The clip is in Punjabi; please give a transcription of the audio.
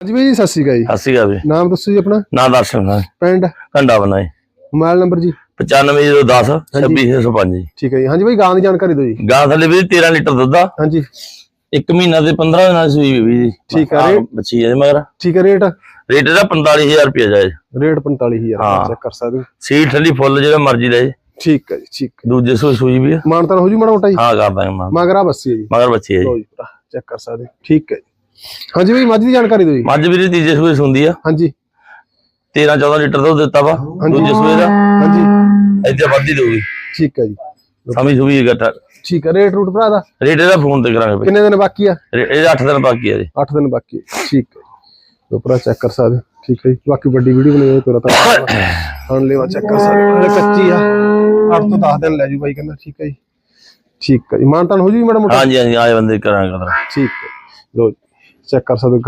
ਹਾਂਜੀ ਬਾਈ ਜੀ ਸਤਿ ਸ਼੍ਰੀ ਅਕਾਲ ਜੀ। ਸਤਿ ਸ਼੍ਰੀ ਅਕਾਲ ਜੀ। ਨਾਮ ਦੱਸੋ ਜੀ ਆਪਣਾ? ਨਾ ਦਰਸ਼ਨ ਦਾ ਪਿੰਡ? ਕੰਡਾ ਬਣਾਏ ਮੋਬਾਈਲ ਨੰਬਰ ਜੀ? 95010 26605 ਜੀ। ਠੀਕ ਹੈ ਜੀ। ਹਾਂਜੀ ਬਾਈ ਗਾਂ ਦੀ ਜਾਣਕਾਰੀ ਦਿਓ ਜੀ। ਗਾਂ ਥੱਲੇ ਵੀ 13 ਲੀਟਰ ਦੁੱਧ ਆ। ਹਾਂਜੀ। ਇੱਕ ਮਹੀਨਾ ਤੇ 15 ਦਿਨਾਂ ਦੀ ਸੂਈ ਵੀ ਜੀ। ਠੀਕ ਆ, ਰੇਟ? ਬੱਚੀ ਹੈ ਮਗਰ। ਠੀਕ ਹੈ ਰੇਟ? ਰੇਟ ਇਹਦਾ 45000 ਰੁਪਏ ਜਾਏ ਰੇਟ 45000 ਹਾਂ। ਚੈੱਕ ਕਰ ਸਕਦੇ ਹੋ। ਸੀਟ ਥੱਲੀ ਫੁੱਲ ਜਿਹੜਾ ਮਰਜ਼ੀ ਲੈ ਜੇ। ਠੀਕ ਹੈ ਜੀ ਠੀਕ ਹੈ। ਦੂਜੇ ਸੂਈ ਸੂਈ ਵੀ ਆ। ਮਾਨਤਾਨ ਹੋ ਜੂ ਮਾੜਾ ਮੋਟਾ ਜੀ? ਹਾਂ ਕਰ ਦਾਂਗੇ ਮਾਂ। ਮਗਰਾ ਬੱਸੀ ਹੈ ਜੀ। ਮਗਰ ਬੱਚੀ ਹੈ ਜੀ। ਜੀ ਚੈੱਕ ਕਰ ਸਕਦੇ ਹੋ। ਠੀਕ ਹੈ ਜੀ। ਹਾਂਜੀ ਬਾਈ ਮੱਝ ਦੀ ਜਾਣਕਾਰੀ ਦਿਓ ਜੀ। ਮੱਝ ਵੀ ਦੀ ਤੀਜੇ ਸੂਈ ਸੁੰਦੀ ਆ। ਹਾਂਜੀ। 13 14 ਲੀਟਰ ਦੁੱਧ ਦਿੱਤਾ ਵਾ ਦੂਜੇ ਸੂਏ ਦਾ। ਹਾਂਜੀ। ਇੱਥੇ ਵੱਧੀ ਦੇਊਗੀ। ਠੀਕ ਹੈ ਜੀ। ਸਮੀ ਸੂਈ ਗੱਟਾ ਠੀਕ ਹੈ ਰੇਟ ਰੂਟ ਭਰਾ ਦਾ? ਰੇਟ ਇਹਦਾ ਫੋਨ ਤੇ ਕਰਾਂਗੇ ਕਿੰਨੇ ਦਿਨ ਬਾਕੀ ਆ? ਇਹਦਾ 8 ਦਿਨ ਬਾਕੀ ਆ ਜੀ। 8 ਦਿਨ ਬਾਕੀ ਹੈ। ਠੀਕ ਹੈ ਭਰਾ ਚੈੱਕ ਕਰ ਸਕਦੇ ਹੋ। ਠੀਕ ਹੈ ਜੀ। ਬਾਕੀ ਵੱਡੀ ਵੀਡੀਓ ਬਣਾਈ ਤੋਰਾ ਤਾਂ ਹਣ ਲੈਵਾ ਚੈੱਕ ਕਰ ਸਕਦੇ ਹੋ। ਕੱਚੀ ਆ। 8 ਤੋਂ 10 ਦਿਨ ਲੈ ਜੂ ਬਾਈ ਕਹਿੰਦਾ। ਠੀਕ ਹੈ ਜੀ। ਠੀਕ ਹੈ ਜੀ। ਮਾਨਤਾਨ ਹੋ ਜੂ ਮਾੜਾ ਮੋਟਾ? ਹਾਂਜੀ ਹਾਂਜੀ ਆਏ ਬੰਦੇ ਕਰਾਂਗੇ। ਕਰਾਂ ਠੀਕ ਹੈ ਲੋ ਚੈੱਕ ਕਰ ਸਕਦੇ ਹੋ